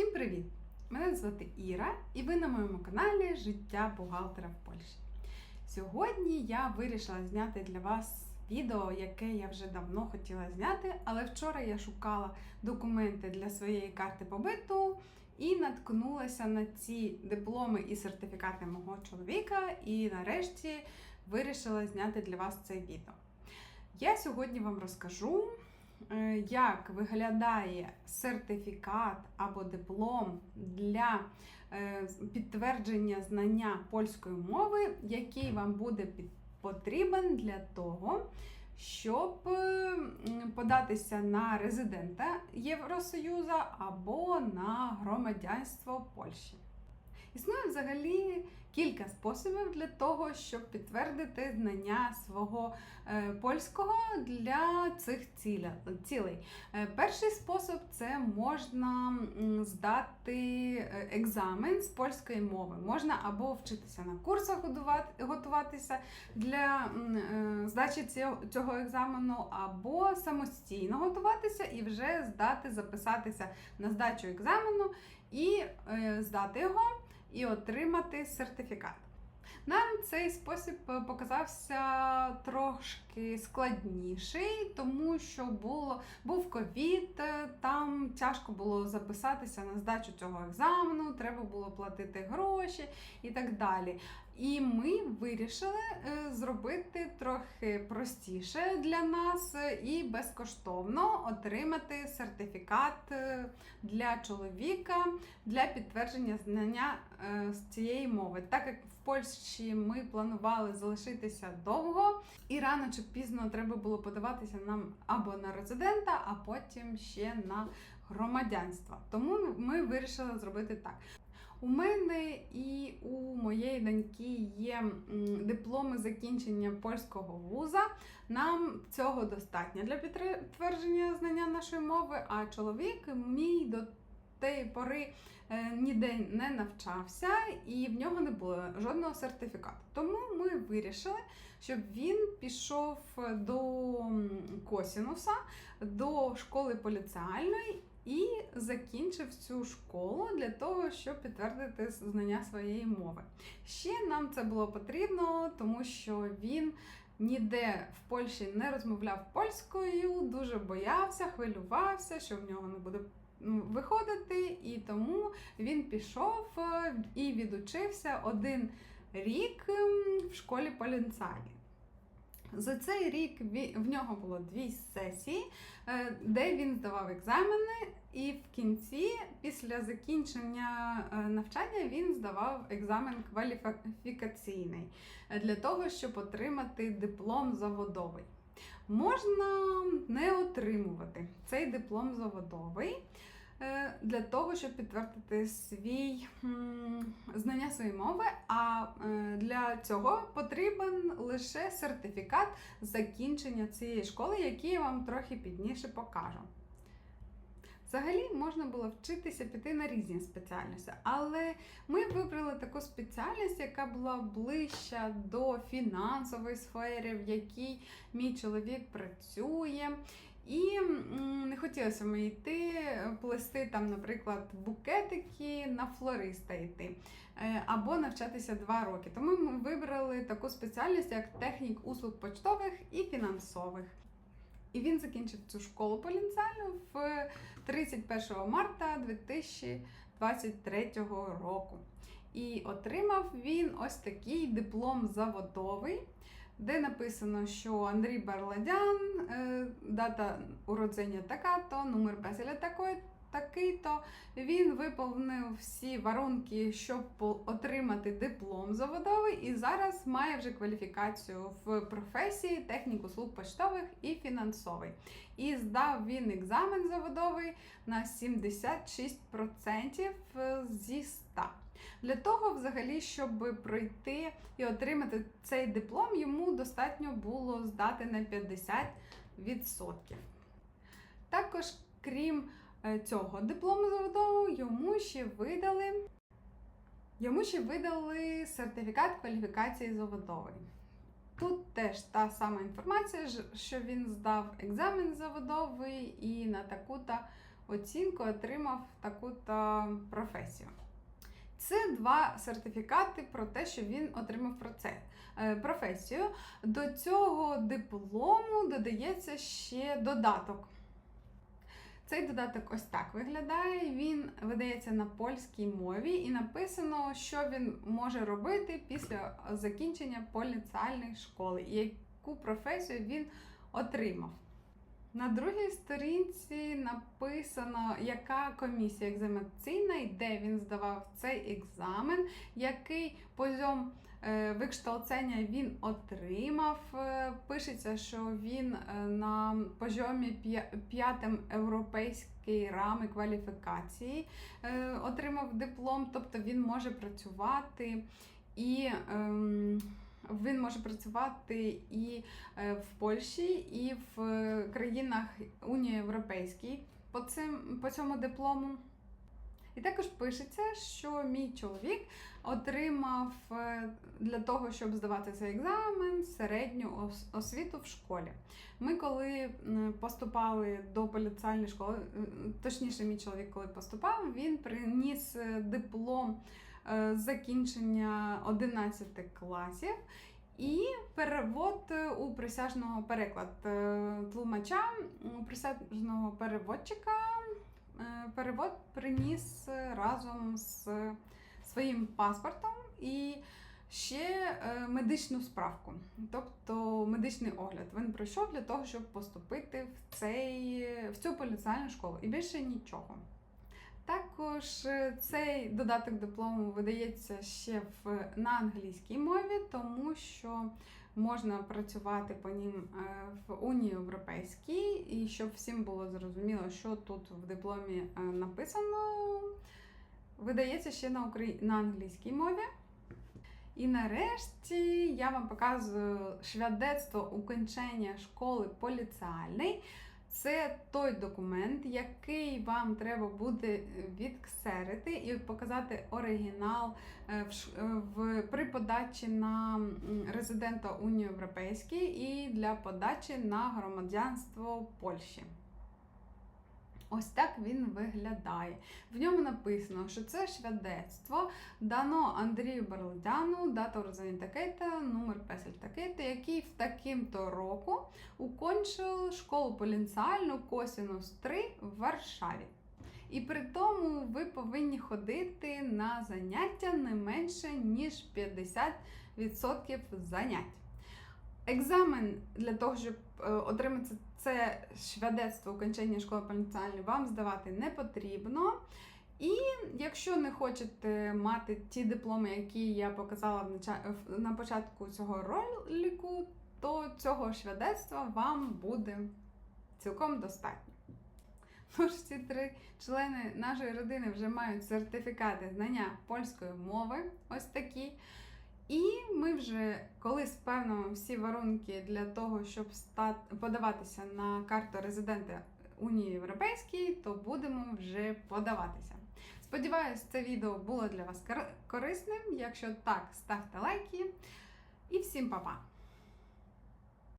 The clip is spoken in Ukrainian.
Всім привіт! Мене звати Іра, і ви на моєму каналі Життя бухгалтера в Польщі. Сьогодні я вирішила зняти для вас відео, яке я вже давно хотіла зняти, але вчора я шукала документи для своєї карти побиту і наткнулася на ці дипломи і сертифікати мого чоловіка, і нарешті вирішила зняти для вас це відео. Я сьогодні вам розкажу, як виглядає сертифікат або диплом для е, підтвердження знання польської мови, який вам буде потрібен для того, щоб е, податися на резидента Євросоюзу або на громадянство Польщі. Існує взагалі кілька способів для того, щоб підтвердити знання свого е, польського для цих цілей. Е, перший спосіб це можна здати е, екзамен з польської мови. Можна або вчитися на курсах готуватися для здачі цього, екзамену, або самостійно готуватися і вже здати, записатися на здачу екзамену і здати його і отримати сертифікат. Нам цей спосіб е, показався трошки складніший, тому що було, був ковід, е, там тяжко було записатися на здачу цього екзамену, треба було платити гроші і так далі. І ми вирішили е, зробити трохи простіше для нас і безкоштовно отримати сертифікат е, для чоловіка для підтвердження знання е, з цієї мови. Так як в Польщі ми планували залишитися довго, і рано чи пізно треба було подаватися нам або на резидента, а потім ще на громадянство. Тому ми вирішили зробити так. У мене і у моєї доньки є дипломи закінчення польського вуза. Нам цього достатньо для підтвердження знання нашої мови, а чоловік мій до тієї пори е, ніде не навчався і в нього не було жодного сертифікату. Тому ми вирішили, щоб він пішов до Косінуса, до школи поліціальної. І закінчив цю школу для того, щоб підтвердити знання своєї мови. Ще нам це було потрібно, тому що він ніде в Польщі не розмовляв польською, дуже боявся, хвилювався, що в нього не буде виходити, і тому він пішов е, і відучився один рік в школі поліцаї. За цей рік в нього було дві сесії, е, де він здавав екзамени, і в кінці, після закінчення е, навчання, він здавав екзамен кваліфікаційний е, для того, щоб отримати диплом заводовий. Можна не отримувати цей диплом заводовий для того, щоб підтвердити свій знання своєї мови. А е, для цього потрібен лише сертифікат закінчення цієї школи, який я вам трохи пізніше покажу. Взагалі можна було вчитися піти на різні спеціальності, але ми вибрали таку спеціальність, яка була ближча до фінансової сфери, в якій мій чоловік працює. І не хотілося мені йти плести там, наприклад, букетики на флориста йти е, або навчатися два роки. Тому ми вибрали таку спеціальність, як технік услуг почтових і фінансових. І він закінчив цю школу поліцейну в 31 марта 2023 року. І отримав він ось такий диплом заводовий, де написано, що Андрій Барладян, е, дата уродження така-то, номер веселя такої. Такий-то він виповнив всі варунки, щоб отримати диплом заводовий, і зараз має вже кваліфікацію в професії технік услуг поштових і фінансовий. І здав він екзамен заводовий на 76% зі 100. Для того, взагалі, щоб пройти і отримати цей диплом, йому достатньо було здати на 50%. Також, крім е, цього диплому заводового, йому ще видали. Йому ще видали сертифікат кваліфікації заводової. Тут теж та сама інформація, що він здав екзамен заводовий і на таку-то оцінку, отримав таку-то професію. Це два сертифікати про те, що він отримав е, професію. До цього диплому додається ще додаток. Цей додаток ось так виглядає. Він видається на польській мові і написано, що він може робити після закінчення поліціальної школи і яку професію він отримав. На другій сторінці написано, яка комісія екзаменаційна і де він здавав цей екзамен, який позьом е, викшталцення він отримав. Е, Пишеться, що він е, на позьомі п'я- п'ятим європейської рами кваліфікації отримав диплом, тобто він може працювати і. ем, він може працювати і е, в Польщі, і в е, країнах Унії Європейській по, цим, по цьому диплому. І також пишеться, що мій чоловік отримав е, для того, щоб здавати цей екзамен, середню освіту в школі. Ми, коли поступали до поліціальної школи, точніше, мій чоловік, коли поступав, він приніс диплом закінчення 11 класів. І перевод е, у присяжного переклад е, тлумача, у присяжного переводчика е, перевод приніс е, разом з своїм паспортом і ще е, медичну справку, тобто медичний огляд. Він пройшов для того, щоб поступити в, цей, в цю поліціальну школу. І більше нічого. Також е, цей додаток диплому видається ще в, на англійській мові, тому що можна працювати по ним е, в Унії Європейській, і щоб всім було зрозуміло, що тут в дипломі е, написано, видається ще на, украї... на англійській мові. І нарешті я вам показую швядецтво укінчення школи поліціальної. Це той документ, який вам треба буде відксерити і показати оригінал е, е, в, при подачі на резидента Унії Європейській і для подачі на громадянство Польщі. Ось так він виглядає. В ньому написано, що це швядецтво дано Андрію Барлодяну, дата урождения такий-то, номер песель такий-то, який в таким-то року укончив школу поліціальну Косінус 3 в Варшаві. І при тому ви повинні ходити на заняття не менше, ніж 50% занять. Екзамен для того, щоб е, отримати це швядецтво окончання школи поліціальної, вам здавати не потрібно. І якщо не хочете мати ті дипломи, які я показала на початку цього ролику, то цього швядецтва вам буде цілком достатньо. Тож ці три члени нашої родини вже мають сертифікати знання польської мови, ось такі. І ми вже коли спевнимо всі варунки для того, щоб стати, подаватися на карту резидента Унії Європейській, то будемо вже подаватися. Сподіваюсь, це відео було для вас кор- корисним. Якщо так, ставте лайки. І всім па-па!